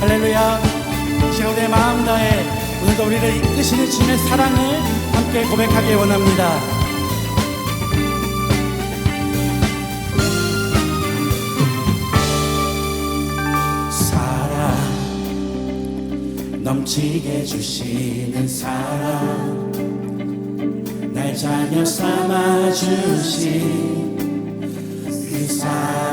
할렐루야. 시간 우리의 마음 다해 오늘도 우리를 이끄시는 주님의 사랑을 함께 고백하기 원합니다. 사랑 넘치게 주시는 사랑 날 자녀 삼아 주신 그 사랑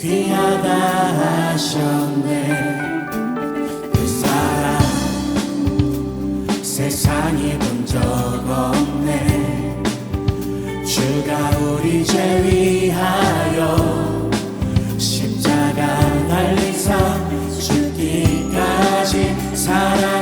귀하다 하셨네. 그 사랑 세상이 본 적 없네. 주가 우리 죄 위하여 십자가 달리사 죽기까지 사랑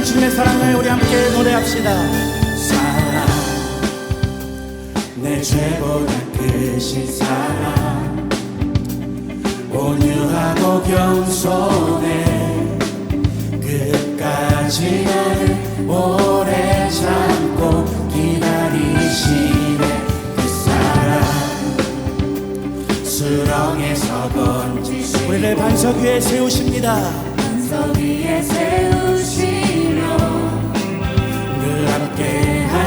크신 주님의 사랑을 우리 함께 노래합시다. 사랑. 내 죄보다 크신 사랑. 온유하고 겸손해. 끝까지 나를 오래 참고 기다리시네. 그 사랑. 수렁에서 건지시. 우리를 반석 위에 세우십니다. 반석 위에 세우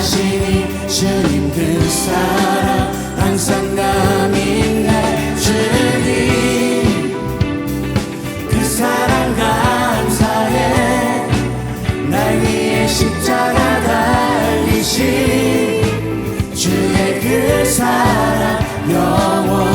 하시니 주님 그 사랑 항상 남 있네 주님 그 사랑 감사해. 날 위해 십자가 달리신 주의 그 사랑 영원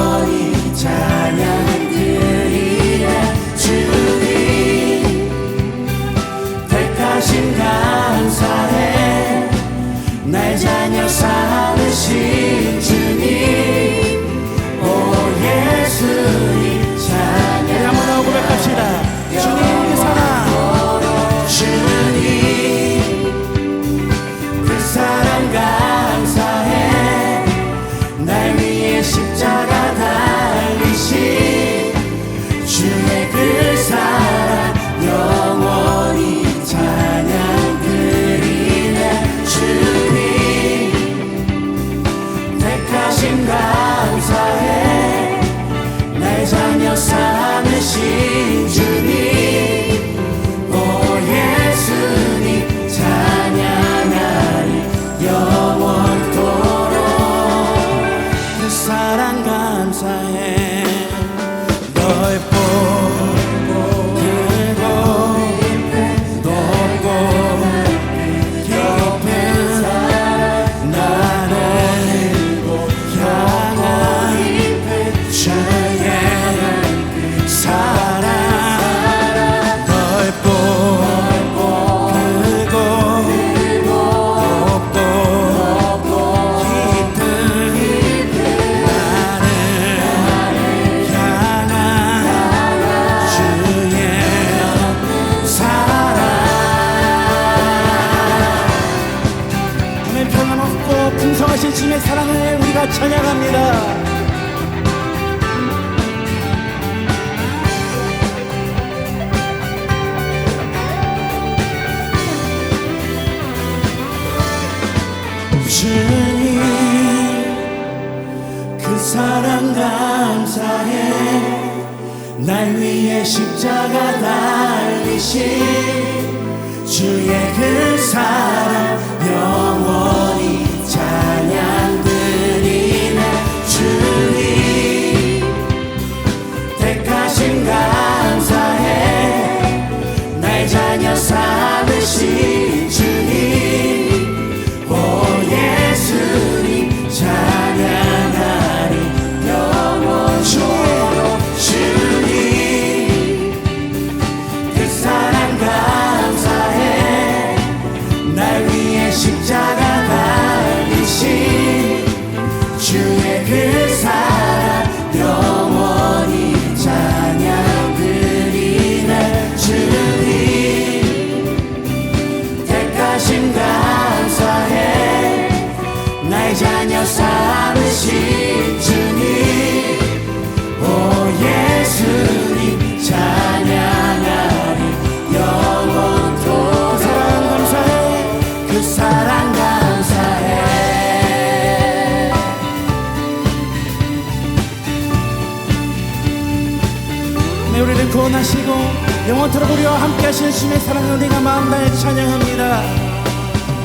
영원토록 우리와 함께 하시는 주님의 사랑을 우리가 마음 다해 찬양합니다.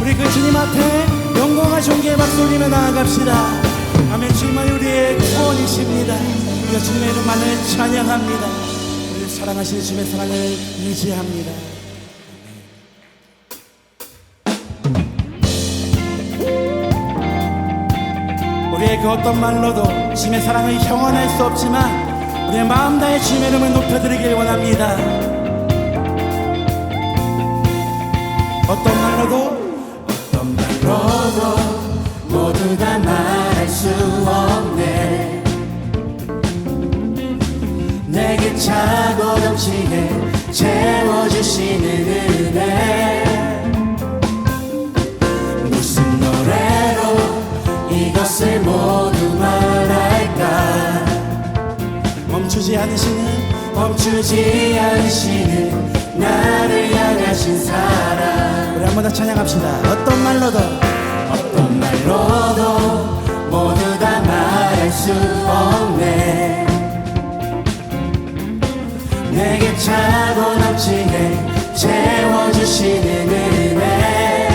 우리 그 주님 앞에 영광과 존귀의 박수 올리며 나아갑시다. 아멘. 주님은 우리의 구원이십니다. 우리가 주님의 이름만을 찬양합니다. 우리를 사랑하시는 주님의 사랑을 의지합니다. 우리의 그 어떤 말로도 주님의 사랑을 형언할 수 없지만 우리의 마음 다해 주님의 이름을 높여드리길 원합니다 어떤 말로도 어떤 말로도 모두 다 말할 수 없네. 내게 차고 넘치게 채워주시는 은혜. 무슨 노래로 이것을 모두 말할까? 멈추지 않으시는 멈추지 않으시는 나를 향 하신 사랑 우리 한 번 더 찬양합시다. 어떤 말로도. 어떤 말로도 모두 다 말할 수 없네. 내게 차고 넘치게 채워주시는 은혜.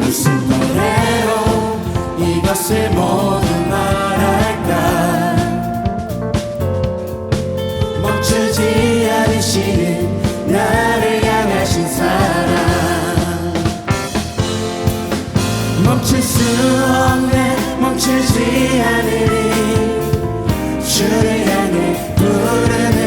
무슨 노래로 이것을 모두 말할까? 멈추지 않으시는 수 없네 멈추지 않으리. 주를 향해 부르는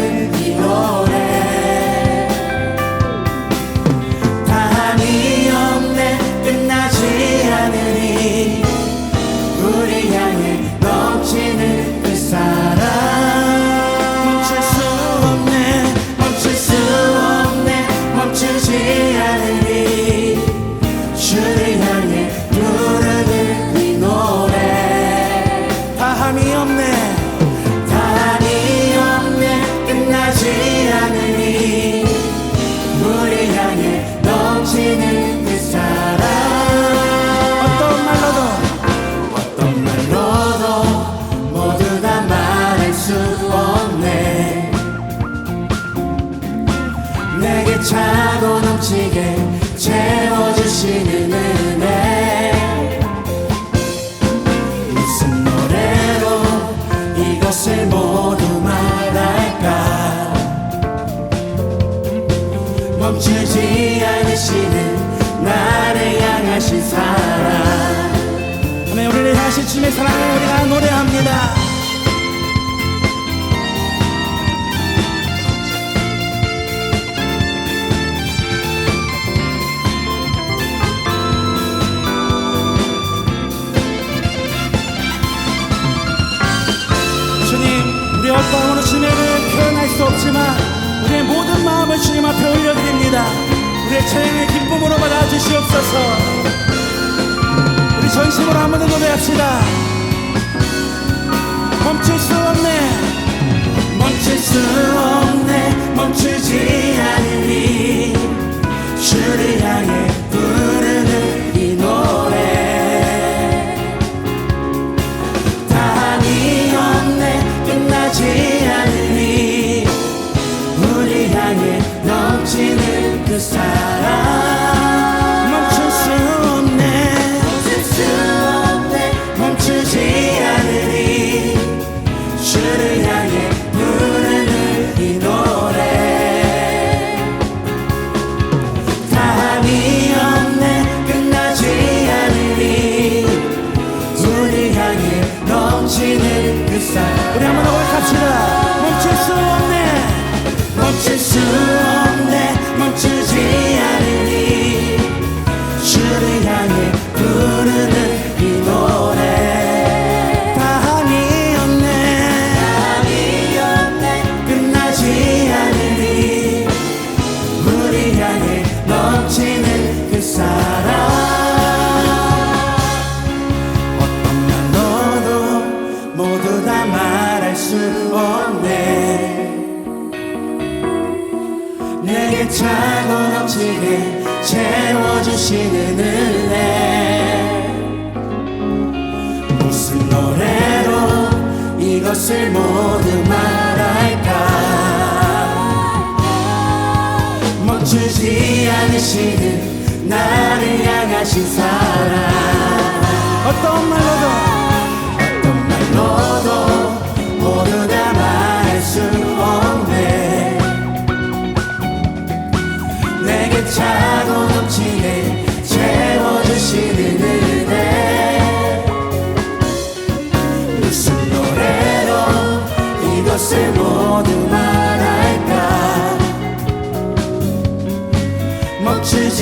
사랑을 우리가 노래합니다. 주님 우리 어떠함으로 주님의 이름을 표현할 수 없지만 우리의 모든 마음을 주님 앞에 올려드립니다. 우리의 찬양의 기쁨으로 받아주시옵소서. 우리 전심으로 한번 더 노래합시다 멈출 수 없네. 멈출 수 없네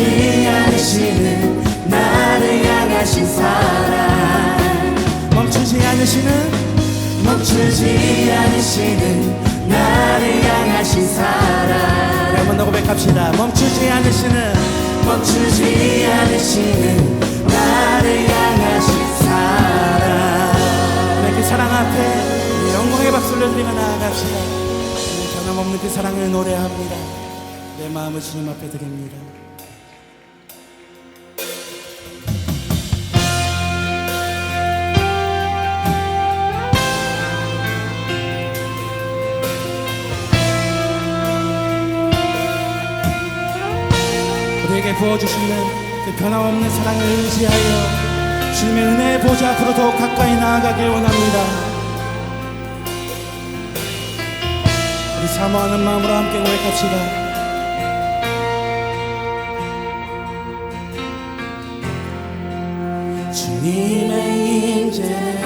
멈추지 않으시는 나를 향하신 사랑. 멈추지 않으시는 멈추지 않으시는 나를 향하신 사랑. 한번 더 고백합시다. 멈추지 않으시는 멈추지 않으시는 나를 향하신 사랑. 그 사랑 앞에 영광의 박수 올려드리며 나아갑시다. 변함없는 그 사랑을 노래합니다. 내 마음을 주님 앞에 드립니다 우리에게 부어주시는 그 변함없는 사랑을 의지하여 주님의 은혜의 보좌 앞으로 더욱 가까이 나아가길 원합니다. 우리 사모하는 마음으로 함께 고백합시다. 주님의 임재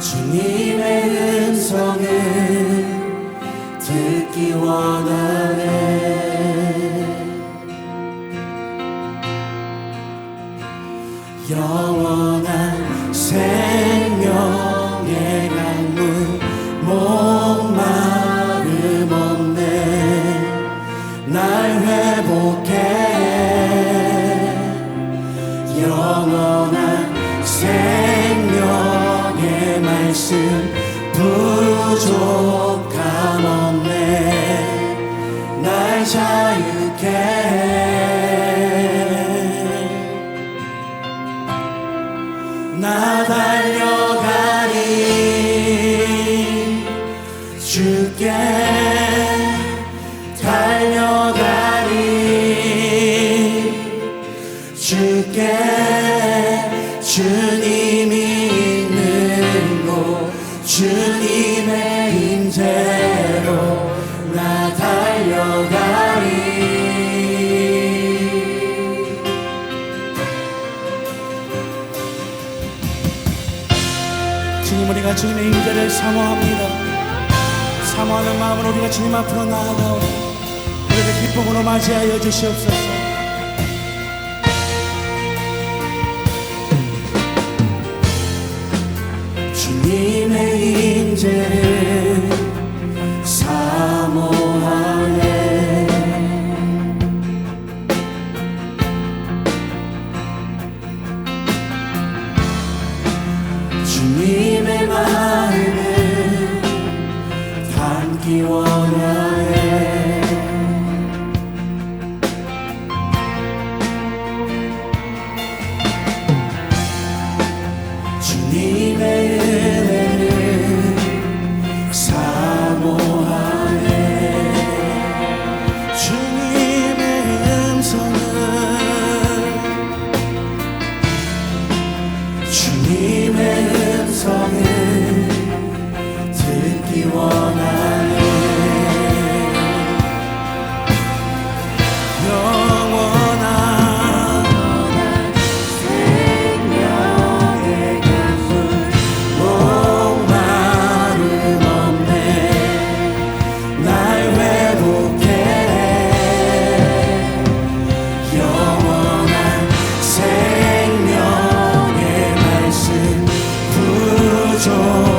주님의 음성을 듣기 원하네 주님의 임재를 사모합니다. 사모하는 마음으로 우리가 주님 앞으로 나아가오니 우리를 기쁨으로 맞이하여 주시옵소서. 주님의 임재를 사모 담기 control.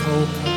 주